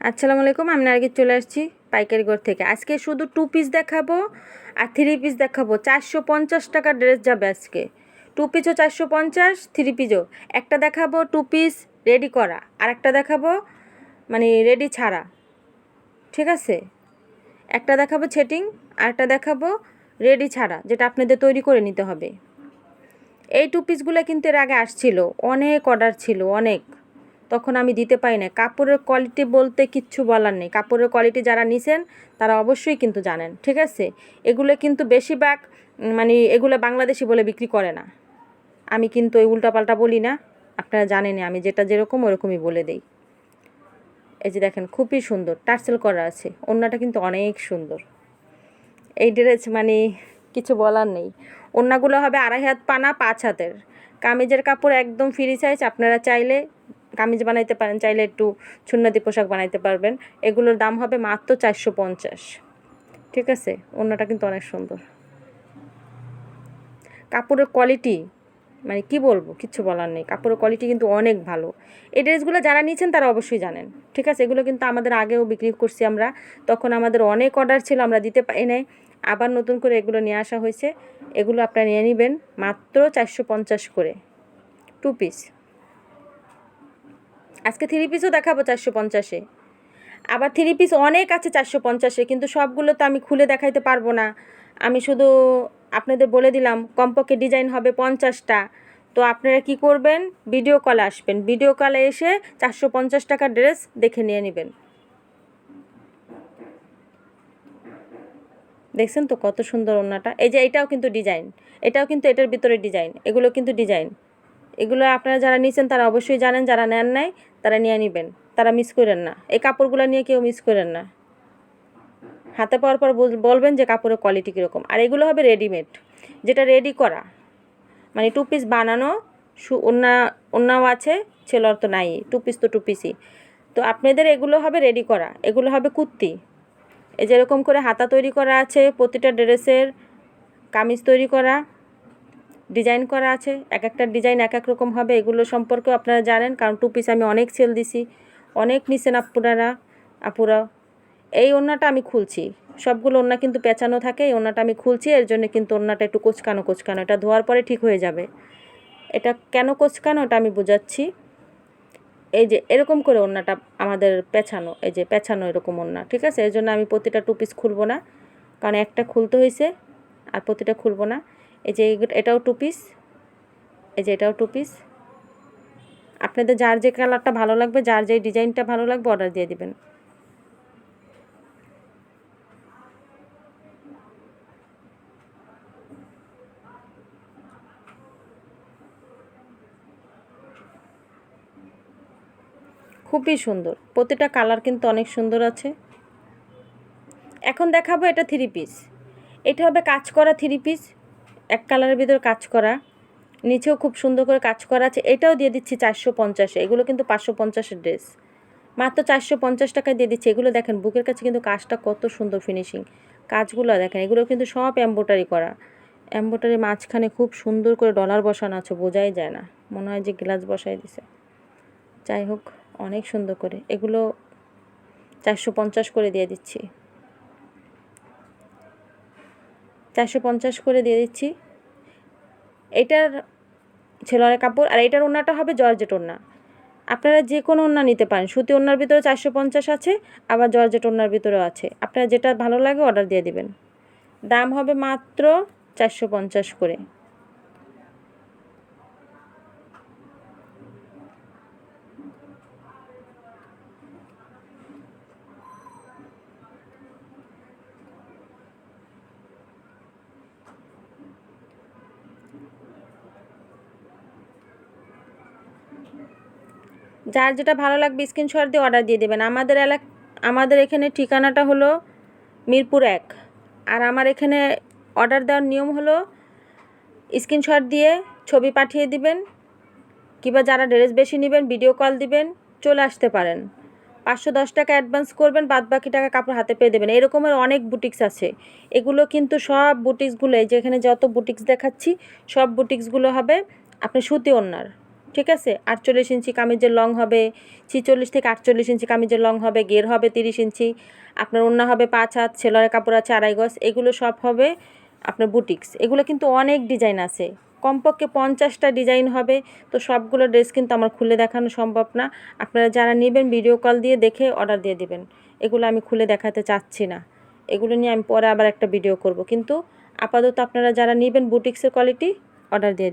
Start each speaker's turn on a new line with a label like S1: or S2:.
S1: আসসালামু আলাইকুম, আমি নার্গিস চলে আসছি পাইকারি ঘর থেকে। আজকে শুধু টু পিস দেখাবো আর থ্রি পিস দেখাবো। চারশো পঞ্চাশ টাকার ড্রেস যাবে আজকে। টু পিসও চারশো পঞ্চাশ থ্রি পিসও একটা দেখাবো টু পিস রেডি করা আর একটা দেখাবো মানে রেডি ছাড়া। ঠিক আছে? একটা দেখাবো ছেটিং আর একটা দেখাবো রেডি ছাড়া, যেটা আপনাদের তৈরি করে নিতে হবে। এই টু পিসগুলো কিন্তু এর আগে আসছিল, অনেক অর্ডার ছিল, অনেক। তখন আমি দিতে পারি না কাপড়ের কোয়ালিটি বলতে কিচ্ছু বলার নেই। কাপড়ের কোয়ালিটি যারা নিছেন, তারা অবশ্যই কিন্তু জানেন, ঠিক আছে? এগুলো কিন্তু বেশিরভাগ মানে এগুলো বাংলাদেশি বলে বিক্রি করে না। আমি কিন্তু ওই উল্টাপাল্টা বলি না। আপনারা জানেনই, আমি যেটা যেরকম ওরকমই বলে দেই। এই যে দেখেন, খুবই সুন্দর। টার্সেল করা আছে। ওড়নাটা কিন্তু অনেক সুন্দর। এই ড্রেস মানে কিছু বলার নেই। ওড়নাগুলো হবে আড়াই হাত পানা, পাঁচ হাতের। কামিজের কাপড় একদম ফ্রি সাইজ আপনারা চাইলে কামিজ বানাইতে পারেন, চাইলে একটু সুন্নতি পোশাক বানাইতে পারবেন। এগুলোর দাম হবে মাত্র চারশো পঞ্চাশ। ঠিক আছে? ওড়নাটা কিন্তু অনেক সুন্দর। কাপড়ের কোয়ালিটি মানে কি বলব? কিচ্ছু বলার নেই। কাপড়ের কোয়ালিটি কিন্তু অনেক ভালো। এই ড্রেসগুলো যারা নিয়েছেন তারা অবশ্যই জানেন। ঠিক আছে? এগুলো কিন্তু আমাদের আগেও বিক্রি করছি আমরা। তখন আমাদের অনেক অর্ডার ছিল, আমরা দিতে পারি নাই। আবার নতুন করে এগুলো নিয়ে আসা হয়েছে। এগুলো আপনারা নিয়ে নেবেন মাত্র চারশো পঞ্চাশ করে। টু পিস আজকে থ্রি পিসও দেখাবো চারশো পঞ্চাশে। আবার থ্রি পিস অনেক আছে চারশো পঞ্চাশে, কিন্তু সবগুলো তো আমি খুলে দেখাইতে পারব না। আমি শুধু আপনাদের বলে দিলাম, কমপক্ষে ডিজাইন হবে পঞ্চাশটা। তো আপনারা কি করবেন? ভিডিও কলে আসবেন। ভিডিও কলে এসে চারশো পঞ্চাশ টাকার ড্রেস দেখে নিয়ে নেবেন। দেখছেন তো কত সুন্দর ওড়নাটা? এই যে এটাও কিন্তু ডিজাইন এটাও কিন্তু এটার ভিতরে ডিজাইন এগুলো কিন্তু ডিজাইন এগুলো আপনারা যারা নিয়েছেন তারা অবশ্যই জানেন, যারা নেন নাই তারা নিয়ে নেবেন। তারা মিস করেন না। এই কাপড়গুলো নিয়ে কেউ মিস করেন না। হাতে পাওয়ার পর বল- বলবেন যে কাপড়ের কোয়ালিটি কীরকম। আর এগুলো হবে রেডিমেড যেটা রেডি করা। মানে টু পিস বানানো, সু ওন্না ওন্নাও আছে, ছেলের তো নাই। টু পিস তো টু পিসই তো আপনাদের এগুলো হবে রেডি করা। এগুলো হবে কুর্তি। যেরকম করে হাতা তৈরি করা আছে, প্রতিটা ড্রেসের কামিজ তৈরি করা। ডিজাইন করা আছে, এক একটা ডিজাইন এক এক রকম হবে, এগুলো সম্পর্কেও আপনারা জানেন, কারণ টু পিস আমি অনেক সেল দিছি, অনেক নিছেন আপনারা আপুরা এই ওড়নাটা আমি খুলছি, সবগুলো ওড়না কিন্তু পেঁচানো থাকে, এই ওড়নাটা আমি খুলছি, এর জন্য কিন্তু ওড়নাটা একটু কোচকানো কোচকানো, এটা ধোয়ার পরে ঠিক হয়ে যাবে। এটা কেন কোচকানো এটা আমি বোঝাচ্ছি। এই যে এরকম করে ওড়নাটা আমাদের পেছানো এই যে পেছানো এরকম ওড়না, ঠিক আছে? এই জন্য আমি প্রতিটা টু পিস খুলবো না, কারণ একটা খুলতে হয়েছে আর প্রতিটা খুলবো না। এই যে এটাও টু পিস এই যে এটাও টু পিস আপনাদের যার যে কালারটা ভালো লাগবে, যার যে ডিজাইনটা ভালো লাগবে অর্ডার দিয়ে দিবেন। খুবই সুন্দর। প্রতিটা কালার কিন্তু অনেক সুন্দর আছে। এখন দেখাবো এটা থ্রি পিস এটা হবে কাজ করা থ্রি পিস এক কালারের ভিতর কাজ করা, নিচেও খুব সুন্দর করে কাজ করা আছে। এটাও দিয়ে দিচ্ছি চারশো পঞ্চাশে, এগুলো কিন্তু পাঁচশো পঞ্চাশের ড্রেস। মাত্র চারশো পঞ্চাশ টাকায় দিয়ে দিচ্ছি। এগুলো দেখেন, বুকের কাছে কিন্তু কাজটা কত সুন্দর ফিনিশিং কাজগুলো দেখেন, এগুলো কিন্তু সব এম্বোটারি করা। এম্বোটারি মাঝখানে খুব সুন্দর করে ডলার বসানো আছে, বোঝাই যায় না। মনে হয় যে গ্লাস বসাই দিছে। যাই হোক, অনেক সুন্দর করে। এগুলো চারশো পঞ্চাশ করে দিয়ে দিচ্ছি। চারশো পঞ্চাশ করে দিয়ে দিচ্ছি। এটার ছেলে কাপড়, আর এটার ওনাটা হবে জর্জেট ওনা আপনারা যে কোনো ওনা নিতে পারেন। সুতি ওনার ভিতরে চারশো পঞ্চাশ আছে, আবার জর্জেট ওনার ভিতরেও আছে। আপনারা যেটা ভালো লাগে অর্ডার দিয়ে দিবেন। দাম হবে মাত্র চারশো পঞ্চাশ করে। যার যেটা ভালো লাগবে স্ক্রিনশট দিয়ে অর্ডার দিয়ে দেবেন। আমাদের এলাক আমাদের এখানে ঠিকানাটা হলো মিরপুর এক। আর আমার এখানে অর্ডার দেওয়ার নিয়ম হলো স্ক্রিনশট দিয়ে ছবি পাঠিয়ে দিবেন, কিংবা যারা ড্রেস বেশি নেবেন ভিডিও কল দিবেন, চলে আসতে পারেন। পাঁচশো দশ টাকা অ্যাডভান্স করবেন বাদ বাকি টাকা কাপড় হাতে পেয়ে দেবেন। এরকমের অনেক বুটিক্স আছে। এগুলো কিন্তু সব বুটিক্সগুলো যেখানে যত বুটিক্স দেখাচ্ছি, সব বুটিক্সগুলো হবে আপনি সুতি ওড়নার ঠিক আছে? আটচল্লিশ ইঞ্চি কামিজের লং হবে, ছিচল্লিশ থেকে আটচল্লিশ ইঞ্চি কামিজের লং হবে, গের হবে তিরিশ ইঞ্চি, আপনার অন্য হবে পাঁচ হাত ছেলের কাপড় আছে আড়াই গজ, এগুলো সব হবে আপনার বুটিক্স। এগুলো কিন্তু অনেক ডিজাইন আছে। কমপক্ষে পঞ্চাশটা ডিজাইন হবে, তো সবগুলো ড্রেস কিন্তু আমার খুলে দেখানো সম্ভব না। আপনারা যারা নেবেন ভিডিও কল দিয়ে দেখে অর্ডার দিয়ে দিবেন। এগুলো আমি খুলে দেখাতে চাচ্ছি না। এগুলো নিয়ে আমি পরে আবার একটা ভিডিও করব। কিন্তু আপাতত আপনারা যারা নেবেন বুটিক্সের কোয়ালিটি, অর্ডার দিয়ে